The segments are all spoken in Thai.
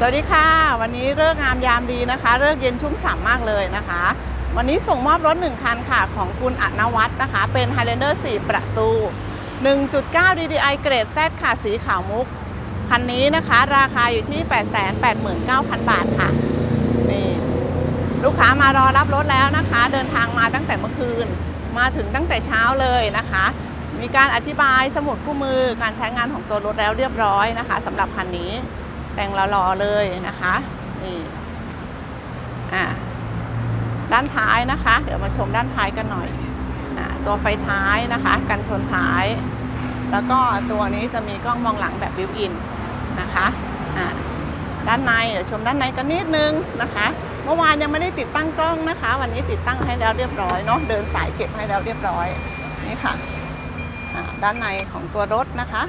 สวัสดีค่ะ วันนี้เลิกงามยามดีนะคะเลิกเย็นชุ่มฉ่ำมากเลยนะคะ วันนี้ส่งมอบรถ 1 คันค่ะ ของคุณอนวัฒน์นะคะ เป็น Highlander 4 ประตู 1.9 DDI เกรด Z ค่ะ สีขาวมุก คันนี้นะคะราคาอยู่ที่ 889,000 บาทค่ะ นี่ ลูกค้ามารอรับรถแล้วนะคะ เดินทางมาตั้งแต่เมื่อคืน มาถึงตั้งแต่เช้าเลยนะคะ มีการอธิบายสมุดคู่มือการใช้งานของตัวรถแล้วเรียบร้อยนะคะสำหรับคันนี้ แต่งหล่อๆเลยนะคะนี่อ่าด้านท้ายนะคะ เดี๋ยวมาชมด้านท้ายกันหน่อยอ่าตัวไฟท้ายนะคะกันชนท้าย แล้วก็ตัวนี้จะมีกล้องมองหลังแบบบิวอินนะคะอ่าด้านในเดี๋ยวชมด้านในกันนิดนึงนะคะ เมื่อวานยังไม่ได้ติดตั้งกล้องนะคะ วันนี้ติดตั้งให้แล้วเรียบร้อยเนาะเดินสายเก็บให้แล้วเรียบร้อยนี่ค่ะอ่าด้านในของตัวรถนะคะ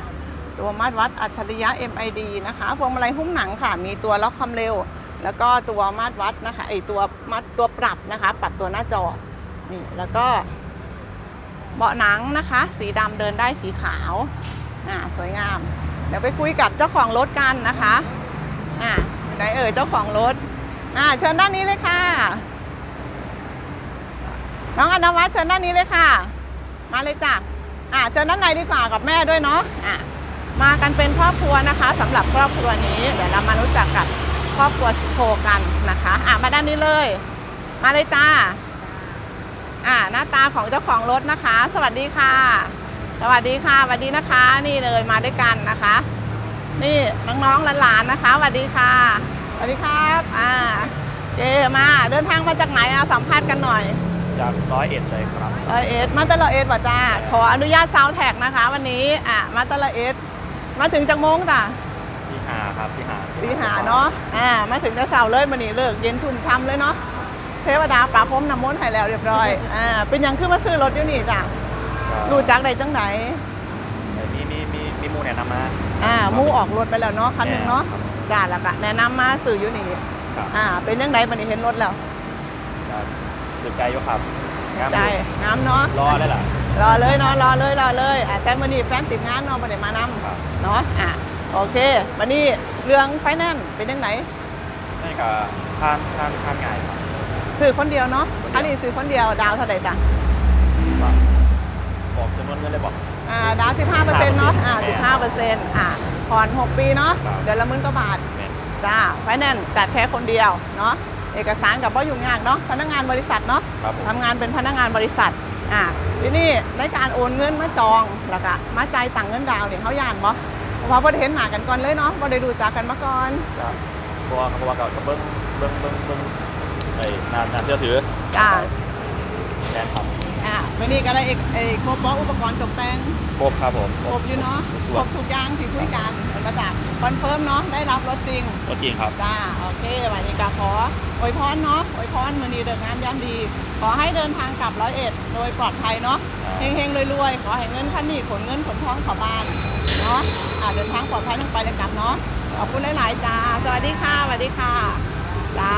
ตัวมาตรวัดอัจฉริยะ MID นะคะพวงมาลัยหุ้มหนังค่ะ มีตัวล็อกความเร็ว แล้วก็ตัวมาตรวัดนะคะไอตัวมัดตัวปรับนะคะ ปรับตัวหน้าจอนี่แล้วก็เบาะหนังนะคะ สีดำเดินได้สีขาวอ่าสวยงาม เดี๋ยวไปคุยกับเจ้าของรถกันนะคะอ่าไหนเอ่ยเจ้าของรถอ่าเชิญด้านนี้เลยค่ะ น้องอนวัฒน์เชิญด้านนี้เลยค่ะ มาเลยจ้ะอ่าเชิญด้านในดีกว่ากับแม่ด้วยเนาะอ่า มากันเป็นครอบครัวนะคะสำหรับครอบครัวนี้เดี๋ยวเรามารู้จักกับครอบครัวสิโคกันนะคะอะมาด้านนี้เลย มาเลยจ้าอ่าหน้าตาของเจ้าของรถนะคะ สวัสดีค่ะ สวัสดีค่ะสวัสดีนะคะ นี่เลยมาด้วยกันนะคะ นี่น้องๆหลานๆนะคะสวัสดีค่ะสวัสดีครับอ่าเจมาเดินทางมาจากไหนอะสัมภาษณ์กันหน่อยจากร้อยเอ็ดเลยครับร้อยเอ็ดมาตลอดเอ็ดป่ะจ้าขออนุญาตซาวแท็กนะคะ วันนี้อะมาตลอดเอ็ด มาถึงจากโมงจ้ะที่หาครับที่หาตีหาเนาะอ่ามาถึงแต่เสาร์เลยมันนี่เลิกเย็นชุ่มช่ำเลยเนาะเทวดาปราบพรมน้ำมนต์ให้แล้วเรียบร้อยอ่าเป็นหยังขึ้นมาซื้อรถอยู่นี่จ้ะรู้จักได้จังไหนมีมีมีมีหมูแนะนำมาอ่าหมู่ออกรถไปแล้วเนาะคันหนึ่งเนาะครับจ้าแล้วก็แนะนำมาซื้ออยู่นี่ครับอ่าเป็นยังไงมันนี่เห็นรถแล้วครับตื่นใจอยู่ครับงามใจอยู่งามเนาะรอได้ล่ะ รอเลยเนาะรอเลยรอเลยอ่าแต่มันนี่แฟนติดงานเนาะมันได้มานครับำเนาะอ่าโอเควันนี้เรื่องไฟแนนซ์เป็นยังไงนี่ก็ทานทานทานง่ายครับ ซื้อคนเดียวเนาะคนเดียว อันนี้ซื้อคนเดียวดาวเท่าไหร่จ้ะครับบอกจำนวนเงินเลยบอก อ่าดาว15เปอร์เซ็นต์เนาะอ่าแม่15เปอร์เซ็นต์อ่าผ่อน6ปีเนาะครับ เดือนละหมื่นกว่าบาท แม่นจ้าไฟแนนซ์จัดแค่คนเดียวเนาะเอกสารกับว่ายุ่งยากเนาะพนักงานบริษัทเนาะครับผม ทำงานเป็นพนักงานบริษัท อ่าทีนี้ในการโอนเงินมาจองแล้วก็มาจ่ายตังเงินดาวเนี่ยเขาย่านบ่เพราะว่าได้เห็นหน้ากันก่อนเลยเนาะบ่ได้รู้จักกันมาก่อนครับเพราะว่าเพราะว่ากับเบิ้งเบิ้งเบิ้งเบิ้งไอ้น่าน่าเชื่อถือจ้าแทนครับ อ่าวันนี้ก็ได้เอกเอกครบบ่อุปกรณ์ตกแต่งครบครับผมครบอยู่เนาะครบทุกอย่างที่คุยกันเป็นประจักษ์คอนเฟิร์มเนาะได้รับรถจริงก็จริงครับจ้าโอเควันนี้ก็ขออวยพรเนาะอวยพรมือนี้เดินงานยามดี ขอให้เดินทางกลับร้อยเอ็ดโดยปลอดภัยเนาะครับเฮงๆรวยๆขอให้เงินขั้นนี้ขนเงินขนทองเข้าบ้านเนาะอ่าเดินทางปลอดภัยทั้งไปและกลับเนาะขอบคุณหลายๆจ้าสวัสดีค่ะสวัสดีค่ะจ้า